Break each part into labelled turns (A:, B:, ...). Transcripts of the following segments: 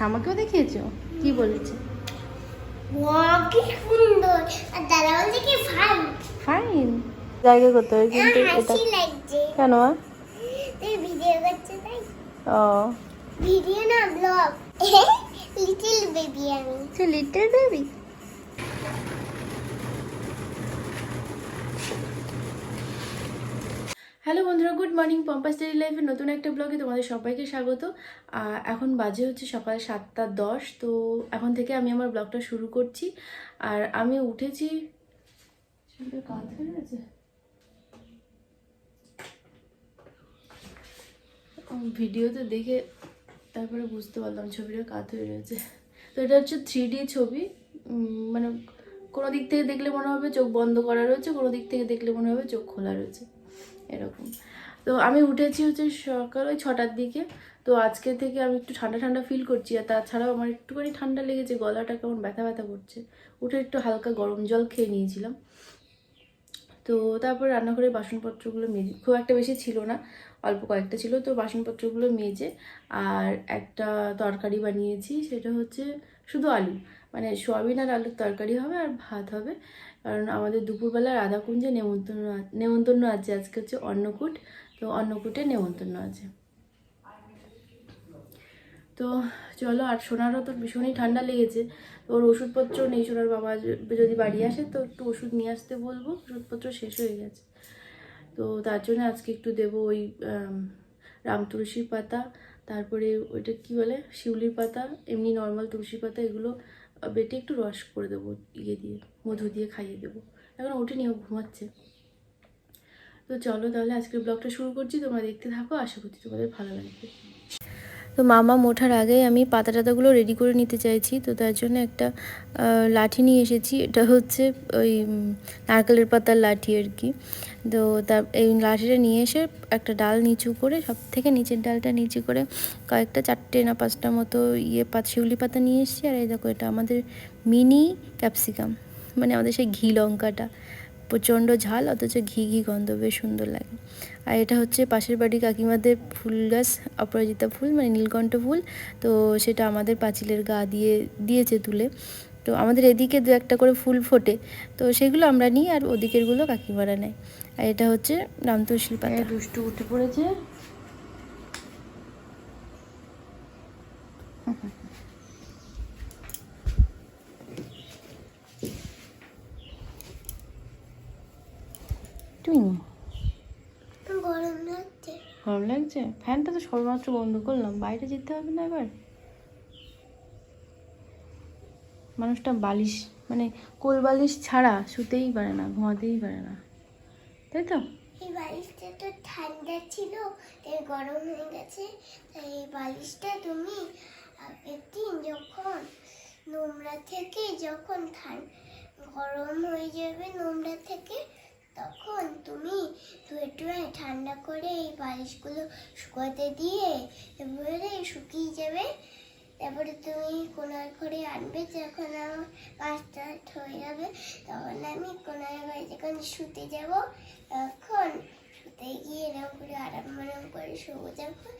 A: ঠামাকেও দেখিয়েছ? কি বলেছে?
B: কি সুন্দর। আর দাদা বলছে কি ফাইন
A: ফাইন জায়গা করতে হবে কিন্তু এটা
B: লাগছে।
A: কেন? মা?
B: তুই ভিডিও করছিস তাই?
A: ও।
B: ভিডিও না ব্লগ লিটল বেবি আমি।
A: সে লিটল বেবি হ্যালো বন্ধুরা, গুড মর্নিং পম্পাস ডেলি লাইফের নতুন একটা ব্লগে তোমাদের সবাইকে স্বাগত। এখন বাজে হচ্ছে সকাল সাতটা দশ, তো এখন থেকে আমি আমার ব্লগটা শুরু করছি। আর আমি উঠেছি কাত হয়ে ভিডিওতে দেখে তারপরে বুঝতে পারলাম ছবিটা কাত হয়ে রয়েছে। তো এটা হচ্ছে থ্রি ছবি। মানে কোনো দিক থেকে দেখলে মনে হবে চোখ বন্ধ করা রয়েছে, কোনো দিক থেকে দেখলে মনে হবে চোখ খোলা রয়েছে। এরকম। তো আমি উঠেছি হচ্ছে সকাল ওই ছটার দিকে। তো আজকে থেকে আমি একটু ঠান্ডা ঠান্ডা ফিল করছি আর তাছাড়াও আমার একটুখানি ঠান্ডা লেগেছে, গলাটা কেমন ব্যথা ব্যথা করছে। উঠে একটু হালকা গরম জল খেয়ে নিয়েছিলাম। তো তারপর রান্নাঘরে বাসনপত্রগুলো মেজে, খুব একটা বেশি ছিল না, অল্প কয়েকটা ছিল। তো বাসনপত্রগুলো মেজে আর একটা তরকারি বানিয়েছি, সেটা হচ্ছে শুধু আলু। মানে সোয়াবিন আর আলুর তরকারি হবে আর ভাত হবে। কারণ আমাদের দুপুরবেলা রাধাকুঞ্জে নেমন্তন্ন নেমন্তন্ন আছে। আজকে হচ্ছে অন্নকূট। তো অন্নকূটে নেমন্তন্ন আছে। তো চলো, আর সোনারও তো ভীষণই ঠান্ডা লেগেছে। ওর ওষুধপত্র নেই সোনার বাবা যদি বাড়ি আসে তো একটু ওষুধ নিয়ে আসতে বলব। ওষুধপত্র শেষ হয়ে গেছে। তো তার জন্য আজকে একটু দেবো ওই রাম তুলসীর পাতা, তারপরে ওইটা কি বলে? শিউলির পাতা, এমনি নর্মাল তুলসী পাতা, এগুলো বেটে একটু রস করে দেবো ইয়ে দিয়ে, মধু দিয়ে খাইয়ে দেবো। এখন ওঠেনি ও ঘুমাচ্ছে। তো চলো তাহলে আজকের ব্লগটা শুরু করছি, তোমরা দেখতে থাকো, আশা করছি তোমাদের ভালো লাগবে। তো মামা ওঠার আগে আমি পাতা টাতাগুলো রেডি করে নিতে চাইছি। তো তার জন্য একটা লাঠি নিয়ে এসেছি। এটা হচ্ছে ওই নারকেলের পাতার লাঠি আর কি। তো তার, এই লাঠিটা নিয়ে এসে একটা ডাল নিচু করে সব থেকে নিচের ডালটা নিচু করে কয়েকটা চারটে না পাঁচটা মতো ইয়ে পাত, শিউলি পাতা নিয়ে এসেছি। আর এই দেখো, এটা আমাদের মিনি ক্যাপসিকাম। মানে আমাদের সেই ঘি লঙ্কাটা। প্রচণ্ড ঝাল, অথচ ঘি ঘি গন্ধ বেশ সুন্দর লাগে। আর এটা হচ্ছে পাশের বাড়ি কাকিমাদের ফুল গাছ, অপরাজিতা ফুল মানে নীলকণ্ঠ ফুল। তো সেটা আমাদের পাঁচিলের গা দিয়ে, দিয়েছে তুলে। তো আমাদের এদিকে দু একটা করে ফুল ফোটে। তো সেগুলো আমরা নিই আর ওদিকেরগুলো কাকিমারা নেয়। আর এটা হচ্ছে রামতুলসীর পাতা। দুষ্টু উঠে পড়েছে। টুইং
B: গরম লাগছে।
A: গরম লাগছে? ফ্যানটা তো সবেমাত্র বন্ধ করলাম। বাইরে যেতে হবে না এবার? মানুষটা বালিশ মানে কোল বালিশ ছাড়া শুতেই পারে না ঘুমাতেই পারে না। তাই তো?
B: এই বালিশটা তো ঠান্ডা ছিল তাই গরম হয়ে গেছে। তাই এই বালিশটা তুমি আগের দিন যখন নোংরা থেকে যখন ঠান গরম হয়ে যাবে নোংরা থেকে তখন তুমি ধুয়ে টুয়ে ঠান্ডা করে এই বালিশগুলো শুকোতে দিয়ে এবারে শুকিয়ে যাবে। তারপরে তুমি কোনার ঘরে আনবে যখন আমার কাজটা হয়ে যাবে তখন আমি কোনার ঘরে যখন শুতে যাব তখন শুতে গিয়ে এরকম করে আরাম আরাম করে শুবো যখন।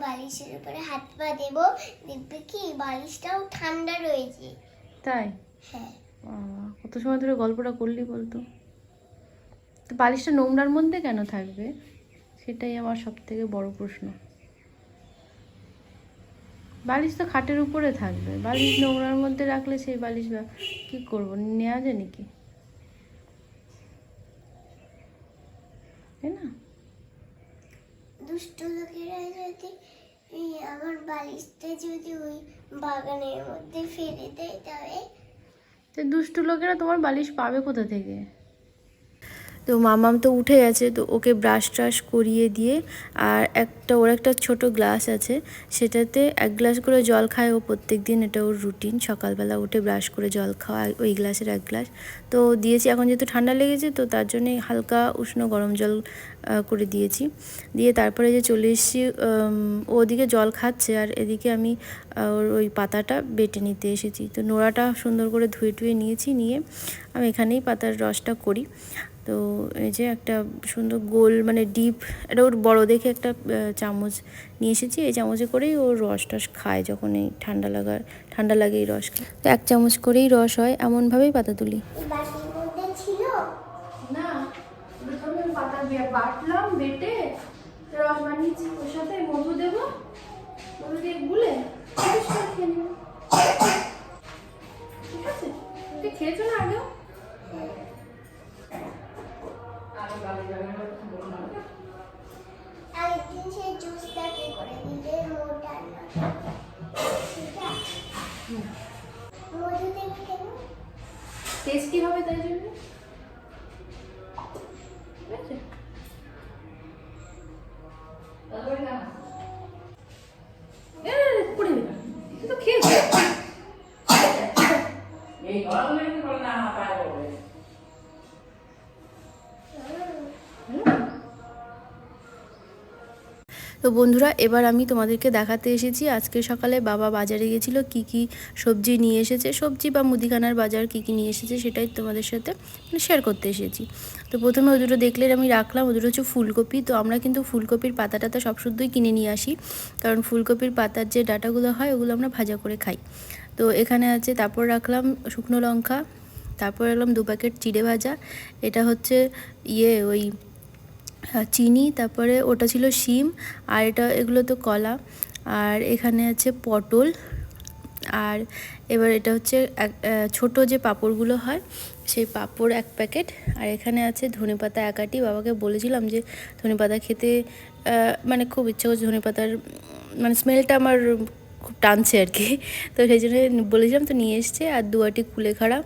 B: বালিশের উপরে হাত পা দেবো দেখবে কি বালিশটাও ঠান্ডা রয়েছে।
A: তাই?
B: হ্যাঁ।
A: কত সময় ধরে গল্পটা করলি বলতো? তো বালিশটা নোংরার মধ্যে কেন থাকবে? সেটাই আমার সব থেকে বড় প্রশ্ন। বালিশ তো খাটের উপরে থাকবে। বালিশ নোংরার মধ্যে রাখলে সেই বালিশ কি করব? নেওয়া যায় নাকি? তাই না?
B: দুষ্ট লোকেরা যদি আমার বালিশটা যদি ওই বাগানের মধ্যে ফেলে দেয় তবে
A: তো দুষ্টু লোকেরা তোমার বালিশ পাবে কোথা থেকে? তো মামাম তো উঠে গেছে, তো ওকে ব্রাশ ট্রাশ করিয়ে দিয়ে আর একটা, ওর একটা ছোট গ্লাস আছে, সেটাতে এক গ্লাস করে জল খায় ও প্রত্যেক দিন এটা ওর রুটিন সকালবেলা উঠে ব্রাশ করে জল খাওয়া, ওই গ্লাসের এক গ্লাস তো দিয়েছি, এখন যেহেতু ঠান্ডা লেগেছে, তো তার জন্যই হালকা উষ্ণ গরম জল করে দিয়েছি। দিয়ে তারপরে যে চলে এসেছি ওদিকে জল খাচ্ছে আর এদিকে আমি ওর ওই পাতাটা বেটে নিতে এসেছি। তো নোড়াটা সুন্দর করে ধুয়ে টুয়ে নিয়েছি, নিয়ে আমি এখানেই পাতার রসটা করি। তো এই যে একটা সুন্দর গোল মানে ডিপ এটা ওর বড় দেখে একটা চামচ নিয়ে এসেছি। এই চামচে করেই ও রস টস খায় যখন এই ঠান্ডা লাগার ঠান্ডা লাগে এই রস তো এক চামচ করেই রস হয়, এমনভাবেই পাতা তুলি। ওর খেয়েছো না আগেও? টেস্টি হবে তাই জন্য? তো বন্ধুরা, এবার আমি তোমাদেরকে দেখাতে এসেছি আজকে সকালে বাবা বাজারে গেছিল কি কি সবজি নিয়ে এসেছে। সবজি বা মুদিখানার বাজার কি কি নিয়ে এসেছে সেটাই তোমাদের সাথে শেয়ার করতে এসেছি। তো প্রথমে ওই দুটো দেখলে আমি রাখলাম ওই দুটো হচ্ছে ফুলকপি। তো আমরা কিন্তু ফুলকপির পাতা টাতা সব শুদ্ধই কিনে নিয়ে আসি। কারণ ফুলকপির পাতার যে ডাটাগুলো হয় ওগুলো আমরা ভাজা করে খাই। তো এখানে আছে তারপর রাখলাম শুকনো লঙ্কা, তারপর রাখলাম দু প্যাকেট চিড়ে ভাজা। এটা হচ্ছে ইয়ে ওই চিনি তারপরে ওটা ছিল শিম আর এটা এগুলো তো কলা। আর এখানে আছে পটল। আর এবার এটা হচ্ছে ছোট যে পাঁপড়গুলো হয় সেই পাঁপড় এক প্যাকেট। আর এখানে আছে ধনেপাতা একাটি বাবাকে বলেছিলাম যে ধনেপাতা খেতে মানে খুব ইচ্ছা করছে ধনেপাতার উম, মানে স্মেলটা আমার খুব টানছে আর কি। তো সেই জন্য বলেছিলাম তো নিয়ে এসছে। আর দুয়াটি কুলেখাড়া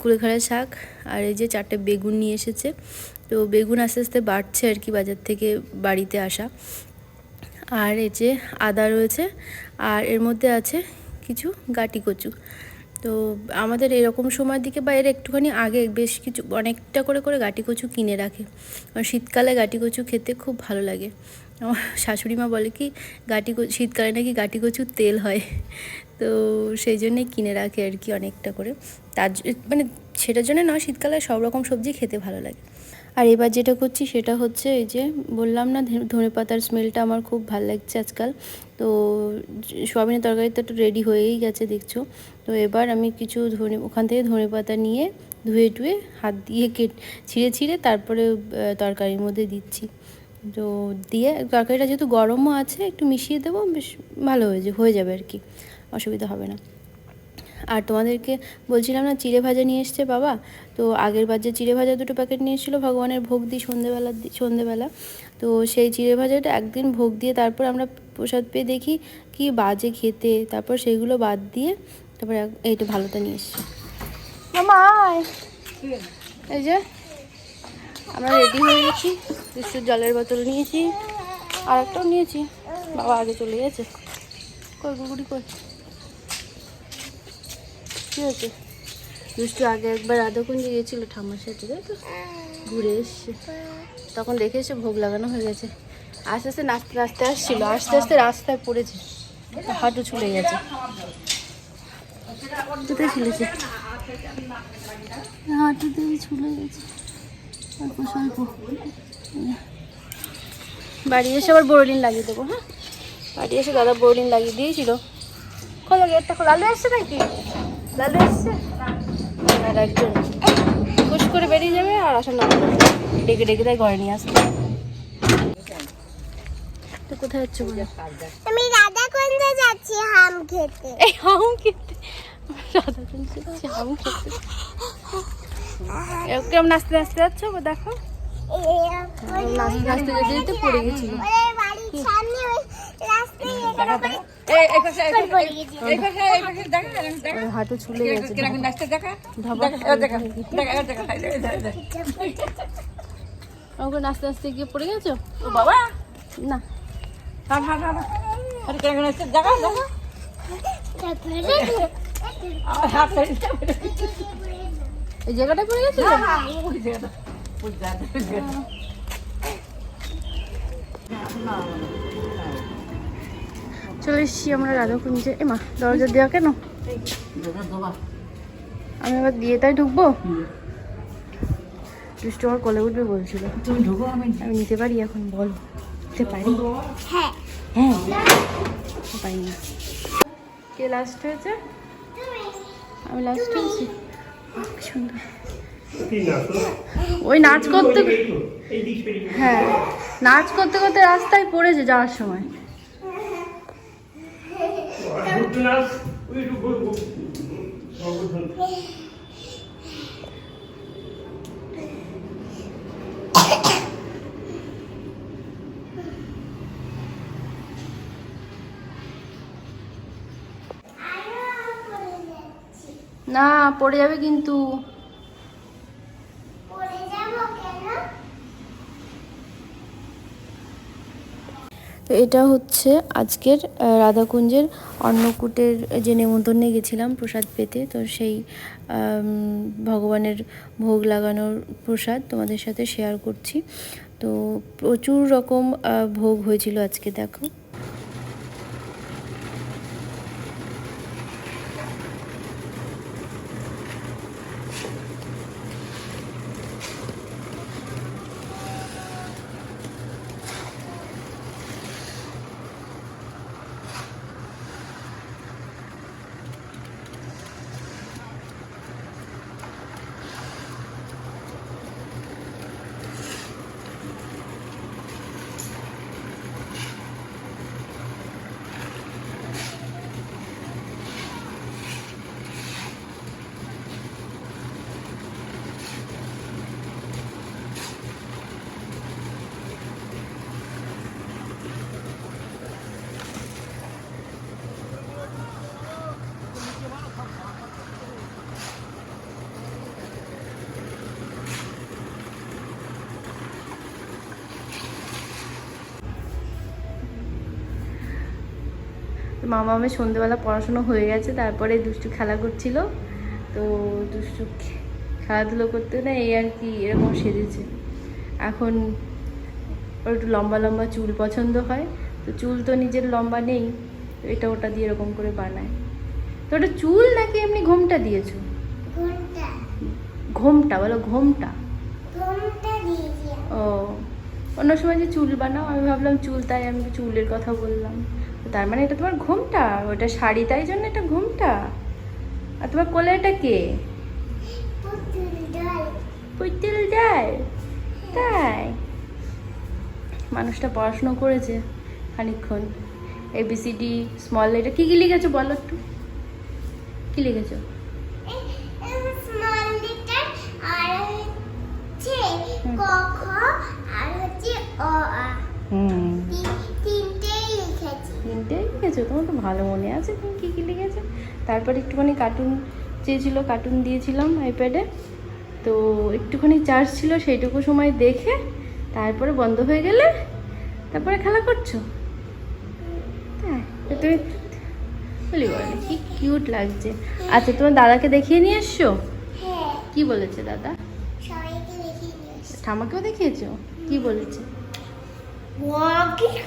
A: কুলেখাড়া শাক। আর এই যে চারটে বেগুন নিয়ে এসেছে। তো বেগুন আস্তে আস্তে বাড়ছে আর কি বাজার থেকে বাড়িতে আসা। আর এই যে আদা রয়েছে, আর এর মধ্যে আছে কিছু গাটি কচু। তো আমাদের এরকম সময়ের দিকে বা এর একটুখানি আগে বেশ কিছু, অনেকটা করে করে গাটি কচু কিনে রাখে। শীতকালে গাটি কচু খেতে খুব ভালো লাগে। আমার শাশুড়ি মা বলে কি, গাটি কচু, শীতকালে নাকি গাটি কচুর তেল হয়। তো সেই জন্যেই কিনে রাখে আর কি অনেকটা করে। তার মানে সেটার জন্য না শীতকালে সব রকম সবজি খেতে ভালো লাগে। আর এবার যেটা করছি সেটা হচ্ছে এই যে বললাম না, ধনে পাতার স্মেলটা আমার খুব ভালো লাগছে আজকাল। তো সোয়াবিনের তরকারি তো একটু রেডি হয়েই গেছে, দেখছ? তো এবার আমি কিছু ধনে ওখান থেকে ধনে পাতা নিয়ে ধুয়ে টুয়ে হাত দিয়ে কেট ছিঁড়ে ছিঁড়ে তারপরে তরকারির মধ্যে দিচ্ছি। তো দিয়ে তরকারিটা যেহেতু গরমও আছে, একটু মিশিয়ে দেবো, বেশ ভালো হয়ে হয়ে যাবে আর কি। অসুবিধা হবে না। আর তোমাদেরকে বলছিলাম না চিড়ে ভাজা নিয়ে এসছে বাবা। তো আগের বার যে চিড়ে ভাজা দুটো প্যাকেট নিয়ে এসেছিল ভগবানের ভোগ দিই সন্ধেবেলা সন্ধেবেলা। তো সেই চিড়ে ভাজাটা একদিন ভোগ দিয়ে তারপর আমরা প্রসাদ পেয়ে দেখি কি বাজে খেতে। তারপর সেইগুলো বাদ দিয়ে তারপর এক- এইটা ভালোটা নিয়ে এসছে। এই যে আমরা রেডি হয়ে গেছি। বিশুর জলের বোতল নিয়েছি আর একটাও নিয়েছি। বাবা আগে চলে গেছে। কই গুগুড়ি কই? কি আছে দুষ্টু আগে একবার রাধাকুঞ্জে গিয়েছিল ঠাম্মার সাথে, তাই তো? ঘুরে এসছে। তখন দেখে এসে ভোগ লাগানো হয়ে গেছে। আস্তে আস্তে নাচতে নাচতে আসছিল, আস্তে আস্তে রাস্তায় পড়েছে। হাঁটু ছুলে গেছে। কোথায় ছুলেছে। হাঁটুতেই ছুলে গেছে। অল্প বাড়ি এসে আবার বোরলিন লাগিয়ে দেবো হ্যাঁ? বাড়ি এসে দাদা বোরলিন লাগিয়ে দিয়েছিল। খোলো গেটটা খোলো। লালু এসছে নাকি? লালু এসছে? আর একজন খুশ করে বেরিয়ে যাবে আর আসার নাম। ডেকে ডেকে তাই ঘরে নিয়ে আসবে। তো কোথায় যাচ্ছ বলো
B: আমি যাচ্ছি হাম খেতে।
A: এই হাম খেতে? রাধা চলছে হাম খেতে। এরকম কেমন নাচতে নাচতে যাচ্ছ? গো দেখো। নাচতে নাচতে যেতে যেতে পড়ে গেছিল
B: বাড়ির সামনে রাস্তায়
C: এই এই এই
B: পড়ে
C: এই এই
A: হাঁটু ছুলে গেছে
C: নাচতে
A: নাচতে গিয়ে পড়ে গেছো?
C: বাবা!
A: না।
C: হাট হাট আরে কীরকম
A: চলে এসছি আমরা রাধাকুঞ্জে। এ মা দরজা দেওয়া কেন? আমি আবার দিয়ে তাই ঢুকবো? দুষ্টু আমার কোলে উঠবে বলছিল।
C: তুমি ঢুকো আমি
A: আমি নিতে পারি এখন বল। নিতে পারি?
B: হ্যাঁ।
A: হ্যাঁ। পারি না। কে লাস্ট হয়েছে? আমি লাস্ট হয়েছি। সুন্দর? ওই নাচ করতে। হ্যাঁ। নাচ করতে করতে রাস্তায় পড়েছে যাওয়ার সময়।
D: না
B: পড়ে
A: যাবে কিন্তু
B: পড়ে যাব কেন
A: তো এটা হচ্ছে আজকের রাধাকুঞ্জের অন্নকূটের যে নেমন্তন্নে গেছিলাম প্রসাদ পেতে, তো সেই ভগবানের ভোগ লাগানোর প্রসাদ তোমাদের সাথে শেয়ার করছি। তো প্রচুর রকম ভোগ হয়েছিল আজকে, দেখো। মামা আমি সন্ধেবেলা পড়াশুনো হয়ে গেছে তারপরে দুষ্টু খেলা করছিল। তো দুষ্টু খেলাধুলো করতে না এই আর কি এরকম সেজেছে। এখন ওর একটু লম্বা লম্বা চুল পছন্দ হয় তো চুল তো নিজের লম্বা নেই এটা ওটা দিয়ে এরকম করে বানায়। তো ওটা চুল নাকি এমনি ঘোমটা দিয়েছ? ঘোমটা। বলো ঘোমটা। ও অন্য সময় যে চুল বানাও আমি ভাবলাম চুল তাই আমি চুলের কথা বললাম। তার মানে এটা তোমার ঘুমটা, ওটা শাড়ি, তাই জন্য এটা ঘুমটা। আর তোমার কোলে এটা কে?
B: পুতুল ডাল।
A: তাই? মানুষটা পড়াশুনো করেছে খানিকক্ষণ। A B C D small letter কী কী লিখেছো বলো একটু? কী লিখেছো? হুম।
B: লিখেছো
A: তোমার তো ভালো মনে আছে তুমি কী কী লিখেছো তারপর একটুখানি কার্টুন চেয়েছিলো কার্টুন দিয়েছিলাম আইপ্যাডে তো একটুখানি চার্জ ছিল সেইটুকু সময় দেখে তারপরে বন্ধ হয়ে গেলে তারপরে খেলা করছ। হ্যাঁ তুমি বলি বলে কি কিউট লাগছে। আচ্ছা তোমার দাদাকে দেখিয়ে নিয়ে এসছো?
B: হ্যাঁ।
A: কি বলেছে দাদা। ঠামাকেও দেখিয়েছো? কি বলেছে?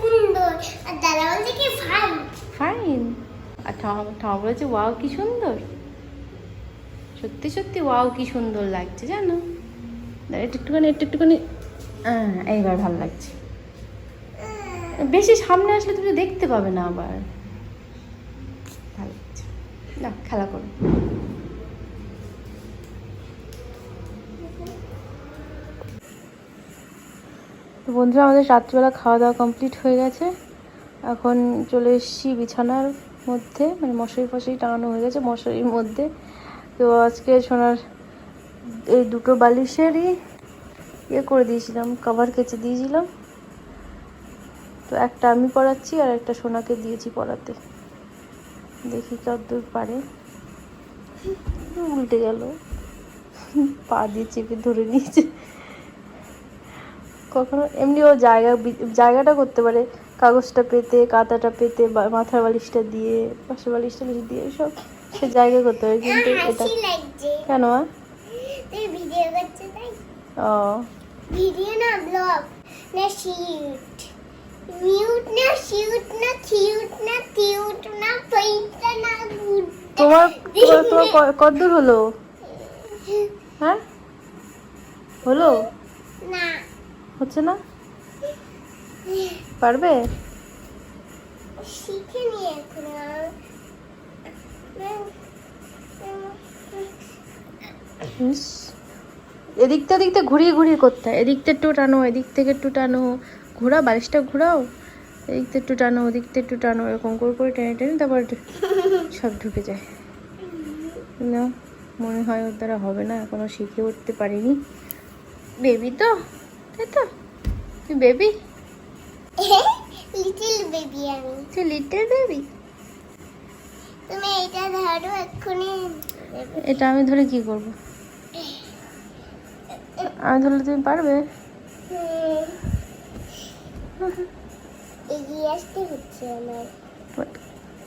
B: সুন্দর। ফাইন
A: ফাইন আর সুন্দর। সত্যি সত্যি ওয়াও কি সুন্দর লাগছে, জানো? একটু একটুখানি একটু একটুখানি। এইবার ভালো লাগছে। বেশি সামনে আসলে তুমি দেখতে পাবে না আবার। ভালো লাগছে। খেলা করো। তো বন্ধুরা, আমাদের রাত্রিবেলা খাওয়া দাওয়া কমপ্লিট হয়ে গেছে। এখন চলে এসেছি বিছানার মধ্যে মানে মশারি ফশারি টাঙানো হয়ে গেছে মশারির মধ্যে। তো আজকে সোনার এই দুটো বালিশেরই ইয়ে করে দিয়েছিলাম কভার কেচে দিয়েছিলাম। তো একটা আমি পড়াচ্ছি আর একটা সোনাকে দিয়েছি পড়াতে দেখি কতদূর পারে। উল্টে গেল। পা দিয়ে চেপে ধরে নিয়েছে। কখনো এমনি ও জায়গা জায়গাটা করতে পারে। কাগজটা পেতে কাঁথাটা পেতে মাথার বালিশটা দিয়ে পাশের বালিশটা বেশি দিয়ে সব সে জায়গা করতে পারে কিন্তু এটা কেন ও।
B: ভিডিও না ব্লগ না শিট মিউট না শিউট না কিউট না কিউট না না গুড
A: তোমার তোমার তোমার ক- কতদূর হলো? হ্যাঁ? হলো?
B: না।
A: হচ্ছে না? পারবে? এদিকটা দিকটা ঘুরিয়ে ঘুরিয়ে করতে হয়। এদিকটা একটু টানো এদিক থেকে একটু টানো। ঘোরা বালিশটা ঘোরাও। এদিকটা একটু টানো ওদিকটা একটু টানো। এরকম করে করে টেনে টেনে তারপর সব ঢুকে যায়। না মনে হয় ওর দ্বারা হবে না। এখনও শিখে উঠতে পারিনি। বেবি তো? তাই তো? তুই বেবি
B: লিটিল বেবি আমি।
A: তুই লিটল বেবি
B: তুমি এটা ধরো এক্ষুনি।
A: এটা আমি ধরে কি করব? আমি ধরলে তুমি পারবে।
B: এগিয়ে আসতে হচ্ছে আমার।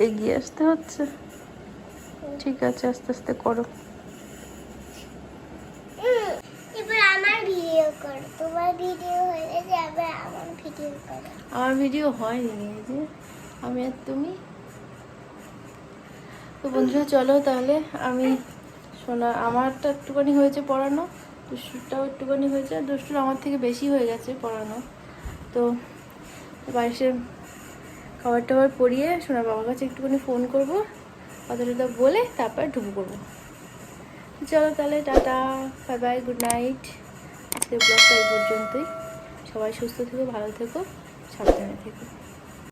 A: এগিয়ে আসতে হচ্ছে। ঠিক আছে আস্তে আস্তে করো
B: হুম, এবার আমার ভিডিও করো তোমার ভিডিও হয়ে যাবে, আমার ভিডিও করো।
A: আমার হয়নি যে আমি আর তুমি? তো বন্ধুরা, চলো তাহলে আমি শোনা, আমারটা একটুখানি হয়েছে পড়ানো, দুষ্টুরটাও একটুখানি হয়েছে দুষ্টুর আমার থেকে বেশি হয়ে গেছে পড়ানো। তো বাড়িতে খাবার টাবার পরিয়ে সোনার বাবার কাছে একটুখানি ফোন করব কথা টথা বলে তারপর ঢুকু করব চলো তাহলে, tata bye bye good night আজকের ব্লগটা এই পর্যন্তই। সবাই সুস্থ থেকো ভালো থেকো সাবধানে থেকো।